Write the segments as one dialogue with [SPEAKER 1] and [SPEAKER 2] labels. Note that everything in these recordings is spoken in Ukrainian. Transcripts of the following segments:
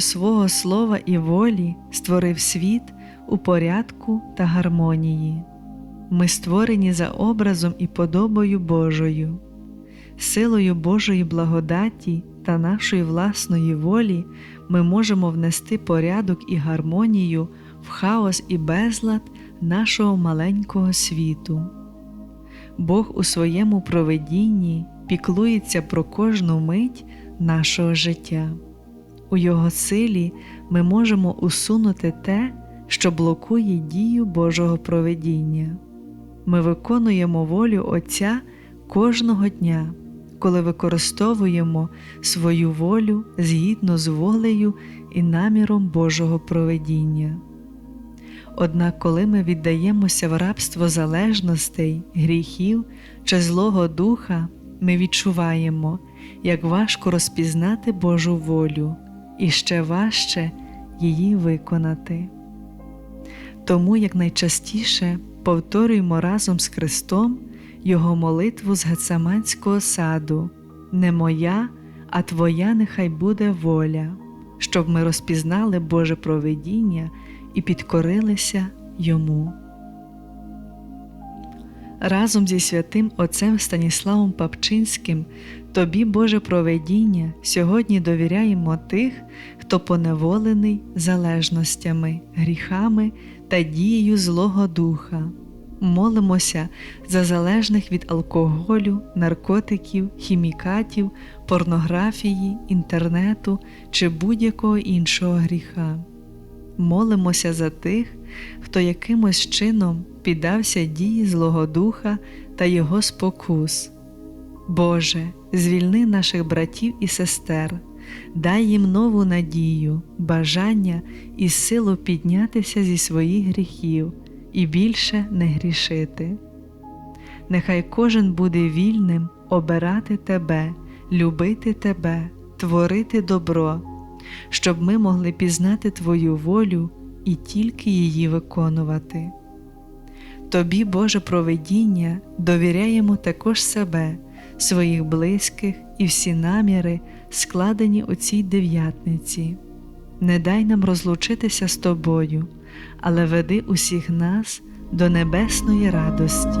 [SPEAKER 1] Свого слова і волі створив світ у порядку та гармонії. Ми створені за образом і подобою Божою, силою Божої благодаті та нашої власної волі ми можемо внести порядок і гармонію в хаос і безлад нашого маленького світу. Бог у своєму проведінні піклується про кожну мить нашого життя. У Його силі ми можемо усунути те, що блокує дію Божого проведіння. Ми виконуємо волю Отця кожного дня, коли використовуємо свою волю згідно з волею і наміром Божого проведіння. Однак, коли ми віддаємося в рабство залежностей, гріхів чи Злого Духа, ми відчуваємо, як важко розпізнати Божу волю і ще важче її виконати. Тому якнайчастіше повторюємо разом з Христом Його молитву з Гецаманського саду, не моя, а Твоя нехай буде воля, щоб ми розпізнали Боже провидіння і підкорилися Йому. Разом зі святим Отцем Станіславом Папчинським Тобі, Боже проведіння, сьогодні довіряємо тих, хто поневолений залежностями, гріхами та дією Злого Духа. Молимося за залежних від алкоголю, наркотиків, хімікатів, порнографії, інтернету чи будь-якого іншого гріха. Молимося за тих, хто якимось чином піддався дії Злого Духа та Його спокус. Боже, звільни наших братів і сестер, дай їм нову надію, бажання і силу піднятися зі своїх гріхів і більше не грішити. Нехай кожен буде вільним обирати Тебе, любити Тебе, творити добро, щоб ми могли пізнати Твою волю і тільки її виконувати. Тобі, Боже провидіння, довіряємо також себе, своїх близьких і всі наміри, складені у цій дев'ятниці. Не дай нам розлучитися з Тобою, але веди усіх нас до небесної радості.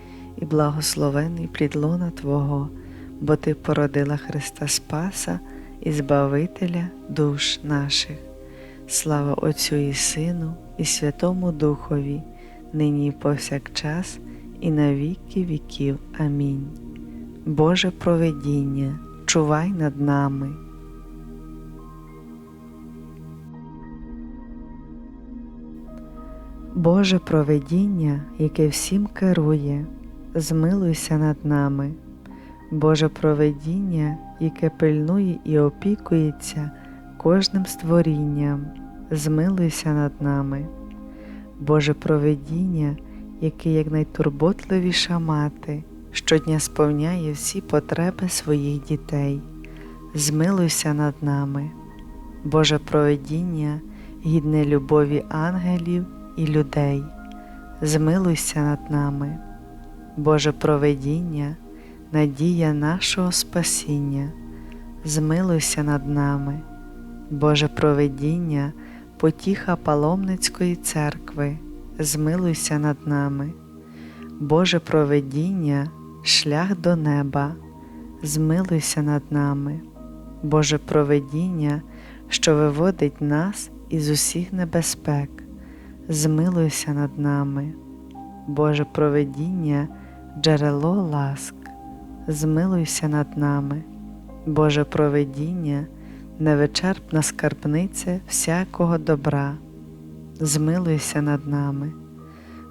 [SPEAKER 1] і благословений плід лона Твого, бо Ти породила Христа Спаса і Збавителя душ наших. Слава Отцю і Сину, і Святому Духові, нині і повсякчас, і на віки віків. Амінь. Боже провидіння, чувай над нами. Боже провидіння, яке всім керує, змилуйся над нами. Боже провидіння, яке пильнує і опікується кожним створінням, змилуйся над нами. Боже провидіння, яке як найтурботливіша мати, щодня сповняє всі потреби своїх дітей, змилуйся над нами. Боже провидіння, гідне любові ангелів і людей, змилуйся над нами, Боже провидіння, надія нашого спасіння, змилуйся над нами, Боже провидіння, потіха паломницької церкви, змилуйся над нами, Боже провидіння, шлях до неба, змилуйся над нами, Боже провидіння, що виводить нас із усіх небезпек змилуйся над нами, Боже провидіння, джерело ласк, змилуйся над нами, Боже провидіння, невичерпна скарбниця всякого добра, змилуйся над нами,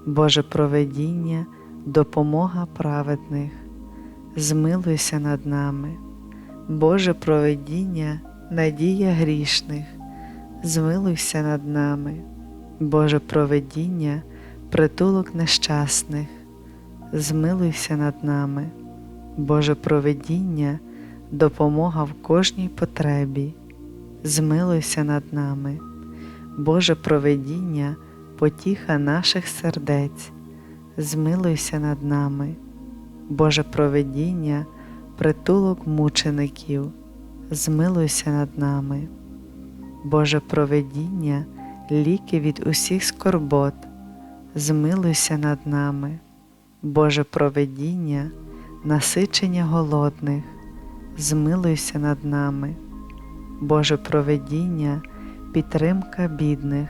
[SPEAKER 1] Боже провидіння, допомога праведних, змилуйся над нами, Боже провидіння, надія грішних, змилуйся над нами. Боже провидіння, притулок нещасних, змилуйся над нами, Боже провидіння, допомога в кожній потребі, змилуйся над нами, Боже провидіння, потіха наших сердець, змилуйся над нами, Боже провидіння, притулок мучеників, змилуйся над нами, Боже провидіння, ліки від усіх скорбот, змилуйся над нами, Боже провидіння, насичення голодних, змилуйся над нами, Боже провидіння, підтримка бідних,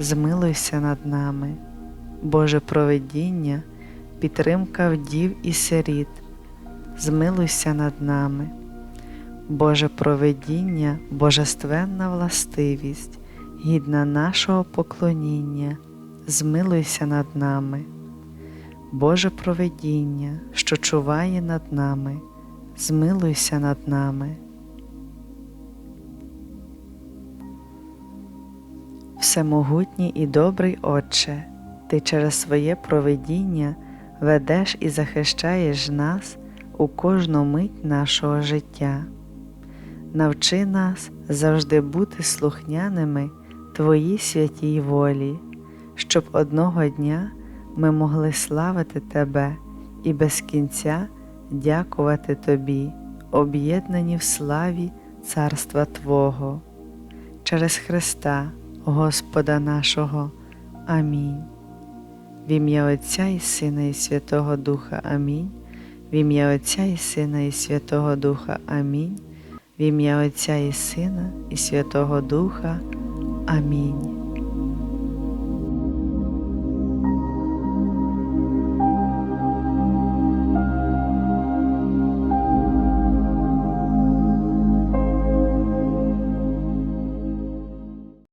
[SPEAKER 1] змилуйся над нами, Боже провидіння, підтримка вдів і сиріт, змилуйся над нами, Боже провидіння, божественна властивість гідна нашого поклоніння, змилуйся над нами, Боже провидіння, що чуває над нами, змилуйся над нами. Всемогутній і добрий Отче, Ти через своє провидіння ведеш і захищаєш нас у кожну мить нашого життя. Навчи нас завжди бути слухняними Твоїй святій волі, щоб одного дня ми могли славити Тебе і без кінця дякувати Тобі, об'єднані в славі Царства Твого, через Христа, Господа нашого. Амінь. В ім'я Отця і Сина, і Святого Духа Амінь. В ім'я Отця і Сина, і Святого Духа Амінь. В ім'я Отця і Сина, і Святого Духа. Амінь.